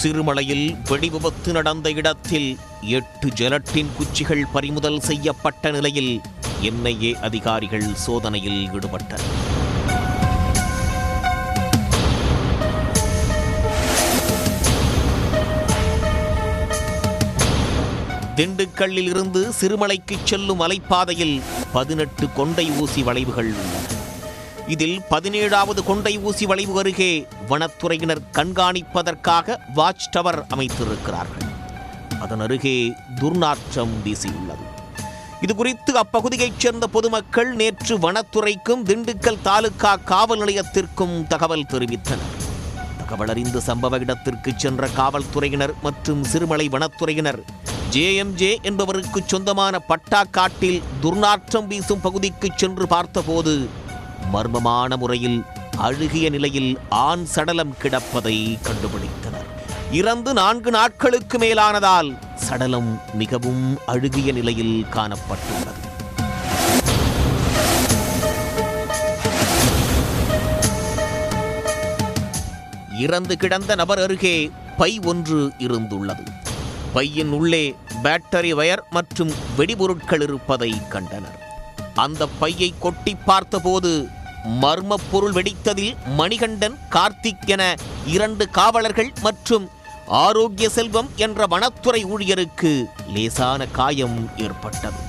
சிறுமலையில் வெடிவிபத்து நடந்த இடத்தில் எட்டு ஜெலட்டின் குச்சிகள் பறிமுதல் செய்யப்பட்ட நிலையில் என்ஐஏ அதிகாரிகள் சோதனையில் ஈடுபட்டனர். திண்டுக்கல்லில் இருந்து சிறுமலைக்கு செல்லும் மலைப்பாதையில் பதினெட்டு கொண்டை ஊசி வளைவுகள் உள்ளன. இதில் பதினேழாவது கொண்டை ஊசி வளைவு அருகே வனத்துறையினர் கண்காணிப்பதற்காக வாட்ச் டவர் அமைத்திருக்கிறார்கள். அதன் அருகே துர்நாற்றம் வீசியுள்ளது. இது குறித்து அப்பகுதியைச் சேர்ந்த பொதுமக்கள் நேற்று வனத்துறைக்கும் திண்டுக்கல் தாலுகா காவல் நிலையத்திற்கும் தகவல் தெரிவித்தனர். தகவல் அறிந்து சம்பவ இடத்திற்கு சென்ற காவல்துறையினர் மற்றும் சிறுமலை வனத்துறையினர் ஜேஎம்ஜே என்பவருக்கு சொந்தமான பட்டா காட்டில் துர்நாற்றம் வீசும் பகுதிக்கு சென்று பார்த்தபோது மர்மமான முறையில் அழுகிய நிலையில் ஆண் சடலம் கிடப்பதை கண்டுபிடித்தனர். இறந்து நான்கு நாட்களுக்கு மேலானதால் சடலம் மிகவும் அழுகிய நிலையில் காணப்பட்டுள்ளது. இறந்து கிடந்த நபர் அருகே பை ஒன்று இருந்துள்ளது. பையின் உள்ளே பேட்டரி வயர் மற்றும் வெடிபொருட்கள் இருப்பதை கண்டனர். அந்த பையை கொட்டி பார்த்தபோது மர்ம பொருள் வெடித்ததில் மணிகண்டன் கார்த்திக் என இரண்டு காவலர்கள் மற்றும் ஆரோக்கிய செல்வம் என்ற வனத்துறை ஊழியருக்கு லேசான காயம் ஏற்பட்டது.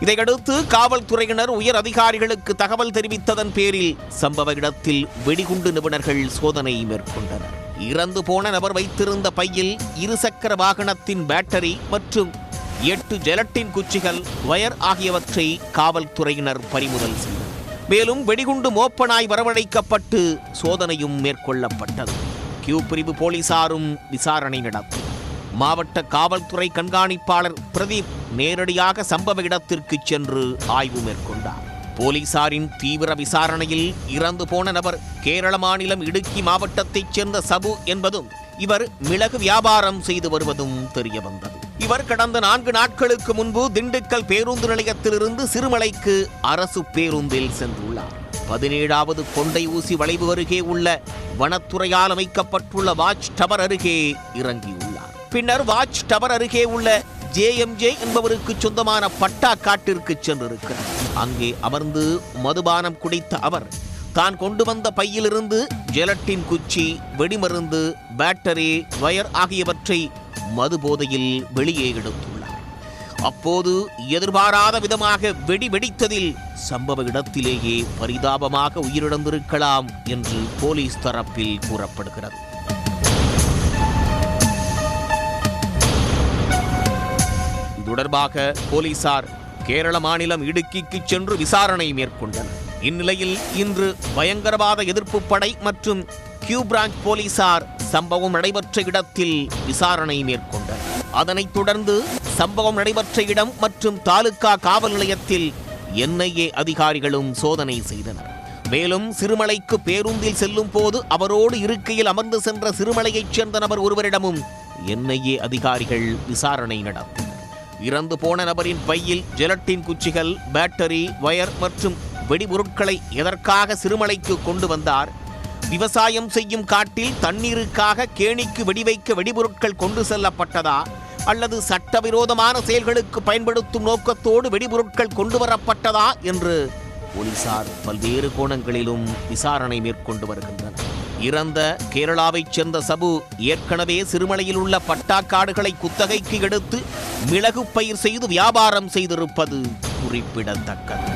இதையடுத்து காவல்துறையினர் உயர் அதிகாரிகளுக்கு தகவல் தெரிவித்ததன் பேரில் சம்பவ இடத்தில் வெடிகுண்டு நிபுணர்கள் சோதனை மேற்கொண்டனர். இறந்து போன நபர் வைத்திருந்த பையில் இருசக்கர வாகனத்தின் பேட்டரி மற்றும் எட்டு ஜெலட்டின் குச்சிகள் வயர் ஆகியவற்றை காவல்துறையினர் பறிமுதல் செய்தனர். மேலும் வெடிகுண்டு மோப்பனாய் வரவழைக்கப்பட்டு சோதனையும் மேற்கொள்ளப்பட்டது. கியூ பிரிவு போலீசாரும் விசாரணை நடத்தினர் மாவட்ட காவல்துறை கண்காணிப்பாளர் பிரதீப் நேரடியாக சம்பவ இடத்திற்கு சென்று ஆய்வு மேற்கொண்டார். போலீசாரின் தீவிர விசாரணையில் இறந்து போன நபர் கேரள மாநிலம் இடுக்கி மாவட்டத்தைச் சேர்ந்த சபு என்பதும் இவர் மிளகு வியாபாரம் செய்து வருவதும் தெரியவந்தது. இவர் கடந்த நான்கு நாட்களுக்கு முன்பு திண்டுக்கல் பேருந்து நிலையத்திலிருந்து சிறுமலைக்கு அரசு பேருந்தில் சென்றுள்ளார். பதினேழாவது கொண்டை ஊசி வளைவு அருகே உள்ள வனத்துறையால் அமைக்கப்பட்டுள்ள வாட்ச் டவர் அருகே இறங்கியுள்ளார். பின்னர் வாட்ச் டவர் அருகே உள்ள ஜேஎம்ஜே என்பவருக்கு சொந்தமான பட்டா காட்டிற்கு சென்றிருக்கிறார். அங்கே அமர்ந்து மதுபானம் குடித்த அவர் தான் கொண்டு வந்த பையிலிருந்து ஜெலட்டின் குச்சி வெடிமருந்து பேட்டரி வயர் ஆகியவற்றை மது போதையில் வெளியே எடுத்துள்ளார். அப்போது எதிர்பாராத விதமாக வெடி வெடித்ததில் சம்பவ இடத்திலேயே பரிதாபமாக உயிரிழந்திருக்கலாம் என்று போலீஸ் தரப்பில் கூறப்படுகிறது. தொடர்பாக போலீசார் கேரள மாநிலம் இடுக்கிக்கு சென்று விசாரணை மேற்கொண்டனர். இந்நிலையில் இன்று பயங்கரவாத எதிர்ப்பு படை மற்றும் கியூபிராங்க் போலீசார் சம்பவம் நடைபெற்ற இடத்தில் விசாரணை மேற்கொண்டனர். அதனைத் தொடர்ந்து சம்பவம் நடைபெற்ற இடம் மற்றும் தாலுகா காவல் நிலையத்தில் என்ஐஏ அதிகாரிகளும் சோதனை செய்தனர். மேலும் சிறுமலைக்கு பேருந்தில் செல்லும் போது அவரோடு இருக்கையில் அமர்ந்து சென்ற சிறுமலையைச் சேர்ந்த நபர் ஒருவரிடமும் என்ஐஏ அதிகாரிகள் விசாரணை நடத்தினர். இறந்து போன நபரின் பையில் ஜெலட்டின் குச்சிகள் பேட்டரி வயர் மற்றும் வெடிபொருட்களை எதற்காக சிறுமலைக்கு கொண்டு வந்தார் விவசாயம் செய்யும் காட்டில் தண்ணீருக்காக கேணிக்கு வெடிவைக்க வெடிபொருட்கள் கொண்டு செல்லப்பட்டதா? அல்லது சட்டவிரோதமான செயல்களுக்கு பயன்படுத்தும் நோக்கத்தோடு வெடிபொருட்கள் கொண்டு வரப்பட்டதா? என்று போலீசார் பல்வேறு கோணங்களிலும் விசாரணை மேற்கொண்டு வருகின்றனர். இறந்த கேரளாவைச் சேர்ந்த சபு ஏற்கனவே சிறுமலையில் உள்ள பட்டாக்காடுகளை குத்தகைக்கு எடுத்து மிளகு பயிர் செய்து வியாபாரம் செய்திருப்பது குறிப்பிடத்தக்கது.